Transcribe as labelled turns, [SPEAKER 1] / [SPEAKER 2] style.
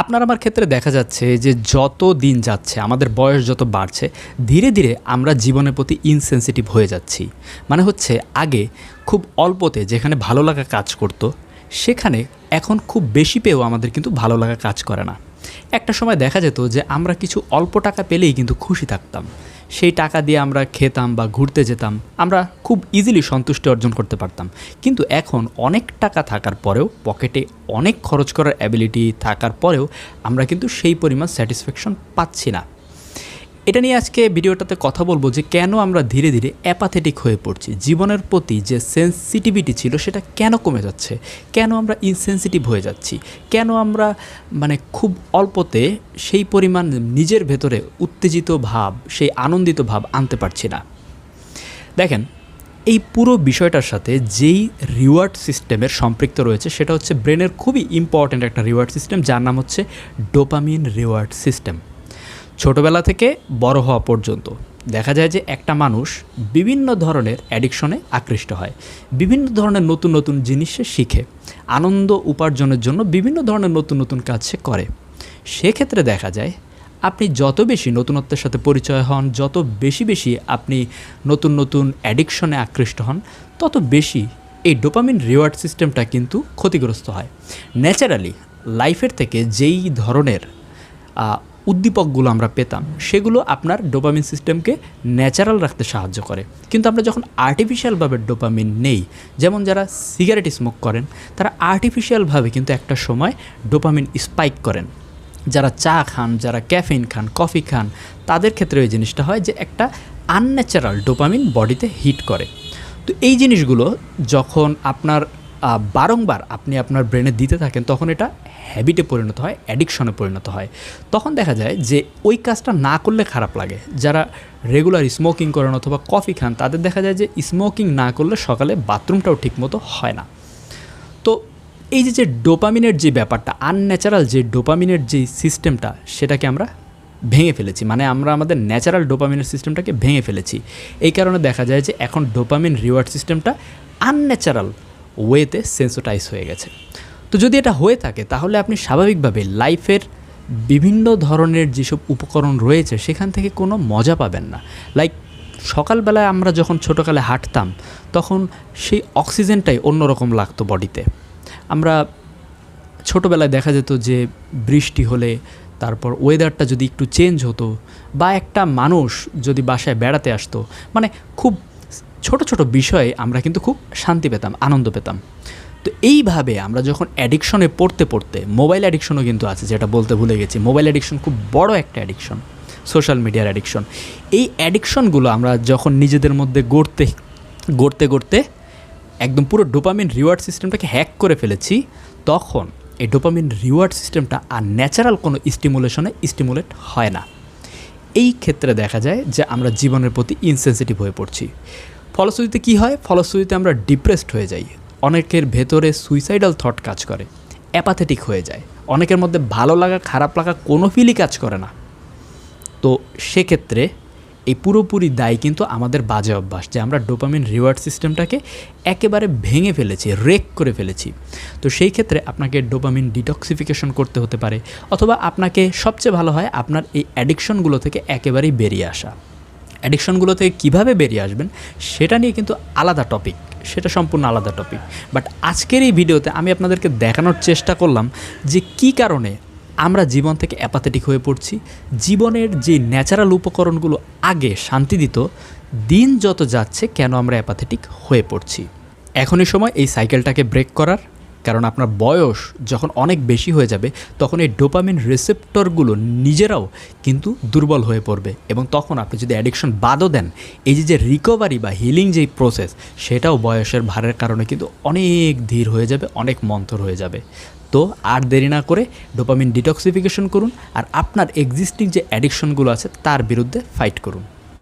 [SPEAKER 1] আপনার আমার ক্ষেত্রে দেখা যাচ্ছে যে যত দিন যাচ্ছে, আমাদের বয়স যত বাড়ছে, ধীরে ধীরে আমরা জীবনের প্রতি ইনসেন্সিটিভ হয়ে যাচ্ছি। মানে হচ্ছে, আগে খুব অল্পতে যেখানে ভালো লাগা কাজ করতো, সেখানে এখন খুব বেশি পেয়েও আমাদের কিন্তু ভালো লাগা কাজ করে না। একটা সময় দেখা যেত যে আমরা কিছু অল্প টাকা পেলেই কিন্তু খুশি থাকতাম। সেই টাকা দিয়ে আমরা খেতাম বা ঘুরতে যেতাম, আমরা খুব ইজিলি সন্তুষ্টি অর্জন করতে পারতাম। কিন্তু এখন অনেক টাকা থাকার পরেও, পকেটে অনেক খরচ করার অ্যাবিলিটি থাকার পরেও, আমরা কিন্তু সেই পরিমাণ স্যাটিসফ্যাকশন পাচ্ছি না। এটা নিয়ে আজকে ভিডিওটাতে কথা বলব যে কেন আমরা ধীরে ধীরে অ্যাপাথেটিক হয়ে পড়ছি। জীবনের প্রতি যে সেন্সিটিভিটি ছিল সেটা কেন কমে যাচ্ছে? কেন আমরা ইনসেন্সিটিভ হয়ে যাচ্ছি? কেন আমরা মানে খুব অল্পতে সেই পরিমাণ নিজের ভেতরে উত্তেজিত ভাব, সেই আনন্দিত ভাব আনতে পারছি না। দেখেন, এই পুরো বিষয়টার সাথে যেই রিওয়ার্ড সিস্টেমের সম্পৃক্ত রয়েছে সেটা হচ্ছে ব্রেনের খুবই ইম্পর্ট্যান্ট একটা রিওয়ার্ড সিস্টেম যার নাম হচ্ছে ডোপামিন রিওয়ার্ড সিস্টেম ছোটবেলা থেকে বড় হওয়া পর্যন্ত দেখা যায় যে একটা মানুষ বিভিন্ন ধরনের অ্যাডিকশনে আকৃষ্ট হয়, বিভিন্ন ধরনের নতুন নতুন জিনিস শিখে, আনন্দ উপার্জনের জন্য বিভিন্ন ধরনের নতুন নতুন কাজ সে করে। সেক্ষেত্রে দেখা যায় আপনি যত বেশি নতুনত্বের সাথে পরিচয় হন, যত বেশি বেশি আপনি নতুন নতুন অ্যাডিকশনে আকৃষ্ট হন, তত বেশি এই ডোপামিন রিওয়ার্ড সিস্টেমটা কিন্তু ক্ষতিগ্রস্ত হয়। ন্যাচারালি, লাইফের থেকে যেই ধরনের উদ্দীপকগুলো আমরা পেতাম, সেগুলো আপনার ডোপামিন সিস্টেমকে ন্যাচারাল রাখতে সাহায্য করে। কিন্তু আমরা যখন আর্টিফিশিয়ালভাবে ডোপামিন নেই, যেমন যারা সিগারেট স্মোক করেন, তারা আর্টিফিশিয়ালভাবে কিন্তু একটা সময় ডোপামিন স্পাইক করেন। যারা চা খান, যারা ক্যাফিন খান, কফি খান, তাদের ক্ষেত্রে ওই জিনিসটা হয় যে একটা আনন্যাচারাল ডোপামিন বডিতে হিট করে। তো এই জিনিসগুলো যখন আপনার বারংবার আপনি আপনার ব্রেনে দিতে থাকেন, তখন এটা হ্যাবিটে পরিণত হয় অ্যাডিকশনে পরিণত হয়। তখন দেখা যায় যে ওই কাজটা না করলে খারাপ লাগে। যারা রেগুলার স্মোকিং করেন অথবা কফি খান, তাদের দেখা যায় যে স্মোকিং না করলে সকালে বাথরুমটাও ঠিকমতো হয় না। তো এই যে যে ডোপামিনের যে ব্যাপারটা আনন্যাচারাল যে ডোপামিনের যে সিস্টেমটা সেটাকে আমরা ভেঙে ফেলেছি। মানে আমরা আমাদের ন্যাচারাল ডোপামিনের সিস্টেমটাকে ভেঙে ফেলেছি। এই কারণে দেখা যায় যে এখন ডোপামিন রিওয়ার্ড সিস্টেমটা আনন্যাচারাল ওয়েতে সেন্সোটাইজ হয়ে গেছে। তো যদি এটা হয়ে থাকে, তাহলে আপনি স্বাভাবিকভাবে লাইফের বিভিন্ন ধরনের যেসব উপকরণ রয়েছে, সেখান থেকে কোনো মজা পাবেন না। লাইক সকালবেলায় আমরা যখন ছোটোকালে হাঁটতাম, তখন সেই অক্সিজেনটাই অন্যরকম লাগতো বডিতে আমরা ছোটোবেলায় দেখা যেত যে, বৃষ্টি হলে তারপর ওয়েদারটা যদি একটু চেঞ্জ হতো, বা একটা মানুষ যদি বাসায় বেড়াতে আসতো মানে খুব ছোট ছোট বিষয়ে আমরা কিন্তু খুব শান্তি পেতাম, আনন্দ পেতাম। তো এইভাবে আমরা যখন অ্যাডিকশনে পড়তে পড়তে মোবাইল অ্যাডিকশনও কিন্তু আছে, যেটা বলতে ভুলে গেছি। মোবাইল অ্যাডিকশন খুব বড় একটা অ্যাডিকশন সোশ্যাল মিডিয়ার অ্যাডিকশন এই অ্যাডিকশনগুলো আমরা যখন নিজেদের মধ্যে গড়তে গড়তে গড়তে একদম পুরো ডোপামিন রিওয়ার্ড সিস্টেমটাকে হ্যাক করে ফেলেছি, তখন এই ডোপামিন রিওয়ার্ড সিস্টেমটা আর ন্যাচারাল কোনো স্টিমুলেশনে স্টিমুলেট হয় না। এই ক্ষেত্রে দেখা যায় যে আমরা জীবনের প্রতি ইনসেন্সিটিভ হয়ে পড়ছি। ফলশ্রুতিতে কী হয়? ফলশ্রুতিতে আমরা ডিপ্রেসড হয়ে যাই। অনেকের ভেতরে সুইসাইডাল থট কাজ করে অ্যাপাথেটিক হয়ে যায়। অনেকের মধ্যে ভালো লাগা, খারাপ লাগা কোনো ফিলই কাজ করে না। তো সেক্ষেত্রে এই পুরোপুরি দায় কিন্তু আমাদের বাজে অভ্যাস যে আমরা ডোপামিন রিওয়ার্ড সিস্টেমটাকে একেবারে ভেঙে ফেলেছি রেক করে ফেলেছি। তো সেই ক্ষেত্রে আপনাকে ডোপামিন ডিটক্সিফিকেশন করতে হতে পারে, অথবা আপনাকে সবচেয়ে ভালো হয় আপনার এই অ্যাডিকশনগুলো থেকে একেবারেই বেরিয়ে আসা। অ্যাডিকশনগুলো থেকে কীভাবে বেরিয়ে আসবেন, সেটা নিয়ে কিন্তু আলাদা টপিক, সেটা সম্পূর্ণ আলাদা টপিক। বাট আজকের এই ভিডিওতে আমি আপনাদেরকে দেখানোর চেষ্টা করলাম যে কী কারণে আমরা জীবন থেকে অ্যাপাথেটিক হয়ে পড়ছি, জীবনের যে ন্যাচারাল উপকরণগুলো আগে শান্তি দিত, দিন যত যাচ্ছে কেন আমরা অ্যাপাথেটিক হয়ে পড়ছি। এখনই সময় এই সাইকেলটাকে ব্রেক করার। কারণ আপনার বয়স যখন অনেক বেশি হয়ে যাবে, তখন এই ডোপামিন রিসেপ্টরগুলো নিজেরাও কিন্তু দুর্বল হয়ে পড়বে। এবং তখন আপনি যদি অ্যাডিকশন বাদও দেন, এই যে যে রিকভারি বা হিলিং যেই প্রসেস সেটাও বয়সের ভারের কারণে কিন্তু অনেক ধীর হয়ে যাবে, অনেক মন্থর হয়ে যাবে। তো আর দেরি না করে ডোপামিন ডিটক্সিফিকেশন করুন আর আপনার এক্সিস্টিং যে অ্যাডিকশনগুলো আছে, তার বিরুদ্ধে ফাইট করুন।